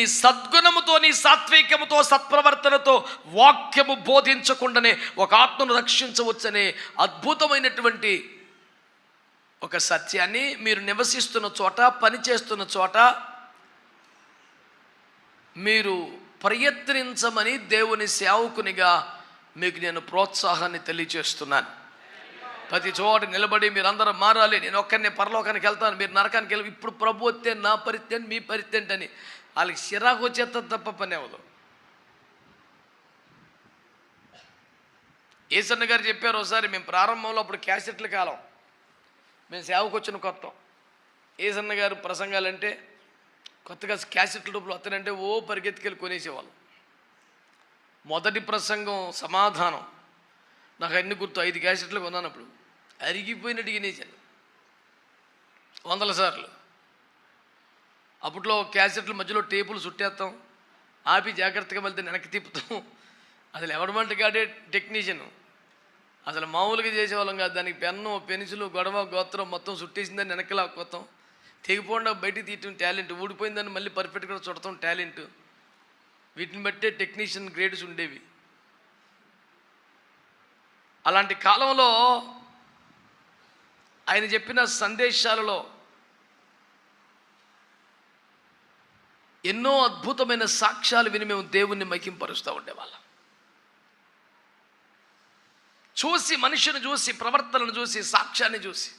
నీ సద్గుణముతో నీ సాత్వికముతో సత్ప్రవర్తనతో వాక్యము బోధించకుండానే ఒక ఆత్మను రక్షించవచ్చనే అద్భుతమైనటువంటి ఒక సత్యాన్ని మీరు నివసిస్తున్న చోట పనిచేస్తున్న చోట మీరు ప్రయత్నించమని దేవుని సేవకునిగా మీకు నేను ప్రోత్సాహాన్ని తెలియజేస్తున్నాను. ప్రతి చోట నిలబడి మీరందరూ మారాలి. నేను ఒక్కరిని పరలోకానికి వెళ్తాను. మీరు నరకానికి వెళ్ళి ఇప్పుడు ప్రభు వస్తే నా పరిత్యం మీ పరిత్యంటని అని వాళ్ళకి చిరాకు వచ్చేస్తుంది తప్ప పని అవ్వదు ఏసన్న గారు చెప్పారు ఒకసారి మేము ప్రారంభంలో అప్పుడు క్యాసెట్ల కాలం మేము సేవకు వచ్చిన కొత్త ఏసన్న గారు ప్రసంగాలంటే కొత్తగా క్యాసెట్ల రూపంలో వస్తానంటే ఓ పరిగెత్తుకెళ్ళి కొనేసేవాళ్ళం మొదటి ప్రసంగం సమాధానం నాకు అన్ని గుర్తు ఐదు క్యాసెట్లు కొన్నాను అప్పుడు అరిగిపోయినట్టు వినేశాను వందల సార్లు అప్పట్లో క్యాసెట్ల మధ్యలో టేపులు చుట్టేస్తాం ఆపి జాగ్రత్తగా వెళ్తే వెనక్కి తిప్పుతాం. అసలు ఎవడమంట కాడే టెక్నీషియన్. అసలు మామూలుగా చేసేవాళ్ళం కాదు. దానికి పెన్ను పెన్సిలు గొడవ గోత్రం మొత్తం చుట్టేసిందని వెనక్కి లాక్కోతాం తెగిపోకుండా బయటికి తీయటం టాలెంట్. ఊడిపోయిందని మళ్ళీ పర్ఫెక్ట్గా చుడతాం టాలెంట్. వీటిని బట్టే టెక్నీషియన్ గ్రేడ్స్ ఉండేవి. అలాంటి కాలంలో ఆయన చెప్పిన సందేశాలలో ఎన్నో అద్భుతమైన సాక్ష్యాలు విని మేము దేవుణ్ణి మహింపరుస్తూ ఉండేవాళ్ళం. చూసి మనిషిని చూసి ప్రవర్తనను చూసి సాక్ష్యాన్ని చూసి.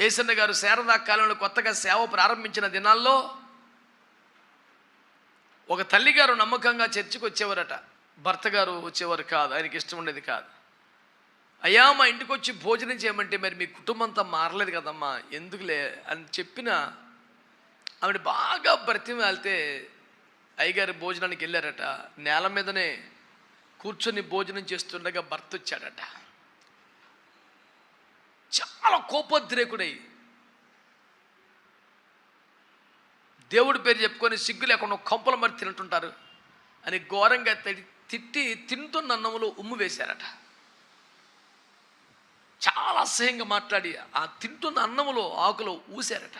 ఏసన్న గారు శారదా కాలంలో కొత్తగా సేవ ప్రారంభించిన దినాల్లో ఒక తల్లిగారు నమ్మకంగా చర్చికి వచ్చేవారట. భర్త గారు వచ్చేవారు కాదు ఆయనకి ఇష్టం ఉండేది కాదు. అయ్యా మా ఇంటికి వచ్చి భోజనం చేయమంటే మరి మీ కుటుంబం అంతా మారలేదు కదమ్మా ఎందుకులే అని చెప్పిన ఆవిడ బాగా బ్రతిమాలితే వెళ్తే అయ్యగారి భోజనానికి వెళ్ళారట. నేల మీదనే కూర్చొని భోజనం చేస్తుండగా భర్త వచ్చాడట. చాలా కోపోద్రేకుడై దేవుడి పేరు చెప్పుకొని సిగ్గు లేకుండా కంపలు మరి తింటుంటారు అని ఘోరంగా తడి తిట్టి తింటున్న అన్నంలో ఉమ్ము వేశారట. చాలా అసహ్యంగా మాట్లాడి ఆ తింటున్న అన్నములో ఆకులో ఊశారట.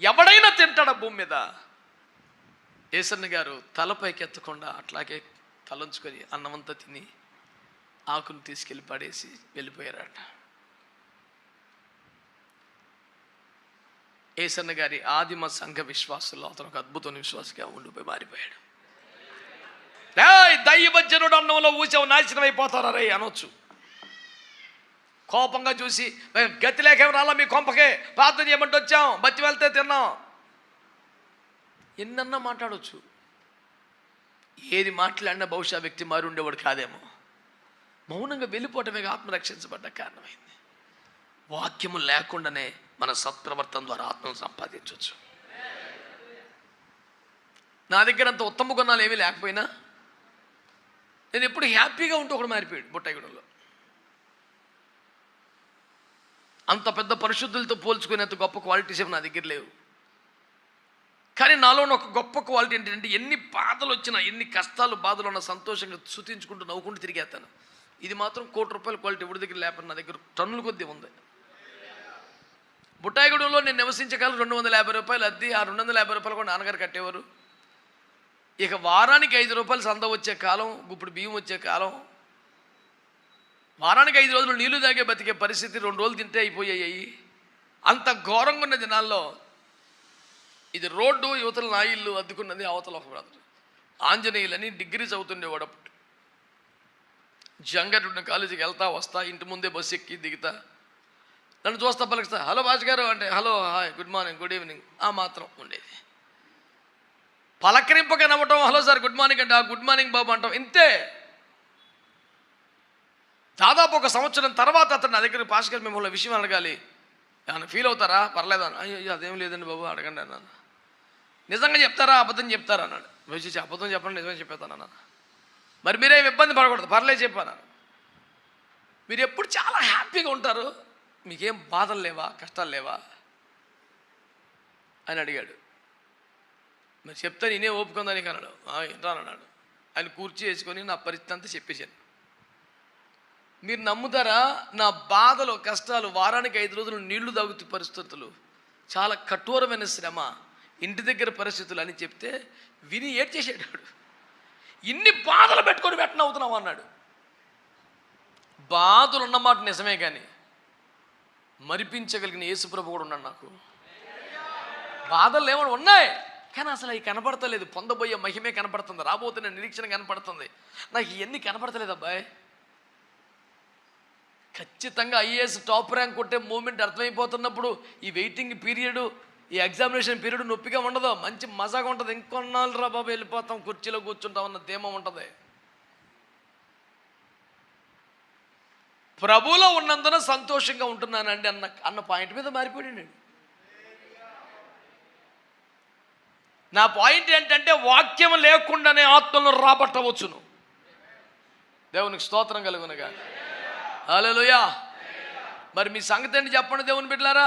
ఎవడైనా తింటాడా భూమి మీద? ఏసన్న గారు తలపైకి ఎత్తకుండా అట్లాగే తలంచుకొని అన్నమంతా తిని ఆకును తీసుకెళ్ళి పడేసి వెళ్ళిపోయారట. ఏసన్న గారి ఆదిమ సంఘ విశ్వాసంలో అతను ఒక అద్భుతమైన విశ్వాసగా ఉండిపోయి మారిపోయాడు. ఏయ్ దైవజనుడు అన్నంలో ఊసావు నాశనం అయిపోతారా రే అనొచ్చు. కోపంగా చూసి "మేము గతి లేక రాలా మీ కొంపకే? ప్రార్థన చేయమంటే వచ్చాం. బతి వెళ్తే తిన్నాం. ఎన్నన్నా మాట్లాడవచ్చు ఏది మాట్లాడినా బహుశా వ్యక్తి మారి ఉండేవాడు కాదేమో. మౌనంగా వెళ్ళిపోవటమే ఆత్మ రక్షించబడ్డ కారణమైంది. వాక్యము లేకుండానే మన సత్ప్రవర్తన ద్వారా ఆత్మను సంపాదించవచ్చు నా దగ్గర అంత ఉత్తమ గుణాలు ఏమీ లేకపోయినా నేను ఎప్పుడు హ్యాపీగా ఉంటూ ఒకడు మారిపోయాడు బుట్టాయిగూడలో. అంత పెద్ద పరిశుద్ధులతో పోల్చుకునేంత గొప్ప క్వాలిటీస్ ఏమి నా దగ్గర లేవు. కానీ నాలో ఒక గొప్ప క్వాలిటీ ఏంటంటే ఎన్ని బాధలు వచ్చినా ఎన్ని కష్టాలు బాధలు ఉన్నా సంతోషంగా శుతించుకుంటూ నవ్వుకుంటూ తిరిగేస్తాను ఇది మాత్రం కోటి రూపాయల క్వాలిటీ ఎవరి దగ్గర లేకపోతే నా దగ్గర టన్నుల కొద్దీ ఉంది. బుట్టాయిగూడెంలో నేను నివసించే కాలం రెండు వందల యాభై రూపాయలు అద్దె ఆ రెండు వందల యాభై రూపాయలు కూడా నాన్నగారు కట్టేవారు. ఇక వారానికి ఐదు రూపాయలు సంద వచ్చే కాలం ఇప్పుడు బియ్యం వచ్చే కాలం వారానికి ఐదు రోజులు నీళ్ళు తాగే బతికే పరిస్థితి రెండు రోజులు తింటే అయిపోయాయి. అంత ఘోరంగా ఉన్న దినాల్లో ఇది రోడ్డు యువతల నా ఇల్లు అద్దుకున్నది అవతల ఒక బ్రదర్ ఆంజనేయులని డిగ్రీ చదువుతుండేవాడు అప్పుడు జంగట్ కాలేజీకి వెళ్తా వస్తా ఇంటి ముందే బస్సు ఎక్కి దిగుతా. నన్ను చూస్తా పలుకుతా హలో భాష గారు అంటే hello hi good morning good evening. ఆ మాత్రం ఉండేది. పలకరింపు నవ్వటం హలో సార్ గుడ్ మార్నింగ్ అంటే గుడ్ మార్నింగ్ బాబు అంటాం. ఇంతే. దాదాపు ఒక సంవత్సరం తర్వాత అతను నా దగ్గర పాస్కర్ మిమ్మల్ని విషయం అడగాలి. ఏమైనా ఫీల్ అవుతారా? పర్లేదు అని. అయ్యో అదేం లేదండి బాబు అడగండి అన్నాను నిజంగా చెప్తారా? అబద్ధం చెప్తారా? అన్నాడు. వచ్చి అబద్ధం చెప్పండి నిజమే చెప్పేస్తాను అన్నాను మరి మీరేం ఇబ్బంది పడకూడదు పర్లేదు చెప్పాను మీరు ఎప్పుడు చాలా హ్యాపీగా ఉంటారు? మీకేం బాధలు లేవా? కష్టాలు లేవా? అని అడిగాడు. మరి చెప్తే నేనే ఓపుకుందని అన్నాడు. "ఆ, అన్నాడు. ఆయన కూర్చి వేసుకొని నా పరిస్థితి అంతా చెప్పేశాను మీరు నమ్ముతారా? నా బాధలు కష్టాలు వారానికి ఐదు రోజులు నీళ్ళు తాగుతూ పరిస్థితులు. చాలా కఠోరమైన శ్రమ. ఇంటి దగ్గర పరిస్థితులు అని చెప్తే విని ఏడ్ చేసేటాడు ఇన్ని బాధలు పెట్టుకొని పెట్టనవుతున్నావు అన్నాడు. బాధలు ఉన్నమాట నిజమే కానీ మరిపించగలిగిన యేసుప్రభు కూడా ఉన్నాడు నాకు. బాధలు ఏమైనా ఉన్నాయి కానీ అసలు అవి కనపడతలేదు. పొందబోయే మహిమే కనపడుతుంది రాబోతున్న నిరీక్షణ కనపడుతుంది. నాకు ఇవన్నీ కనపడతలేదు అబ్బాయి. ఖచ్చితంగా ఐఏఎస్ టాప్ ర్యాంక్ కొట్టే మూమెంట్ అర్థమైపోతున్నప్పుడు ఈ వెయిటింగ్ పీరియడ్ ఈ ఎగ్జామినేషన్ పీరియడ్ నొప్పిగా ఉండదు మంచి మజాగా ఉంటుంది. ఇంకొన్నాళ్ళు రా బాబు వెళ్ళిపోతాం కుర్చీలో కూర్చుంటాం అన్న ధీమం ఉంటుంది. ప్రభులో ఉన్నందున సంతోషంగా ఉంటున్నానండి అన్న అన్న పాయింట్ మీద మారిపోయాడు నా పాయింట్ ఏంటంటే వాక్యం లేకుండానే ఆత్మలను రాబట్టవచ్చును. దేవునికి స్తోత్రం కలుగునగా. హల్లెలూయా. మరి మీ సంగతి ఏంటి చెప్పండి దేవుని బిడ్డలారా?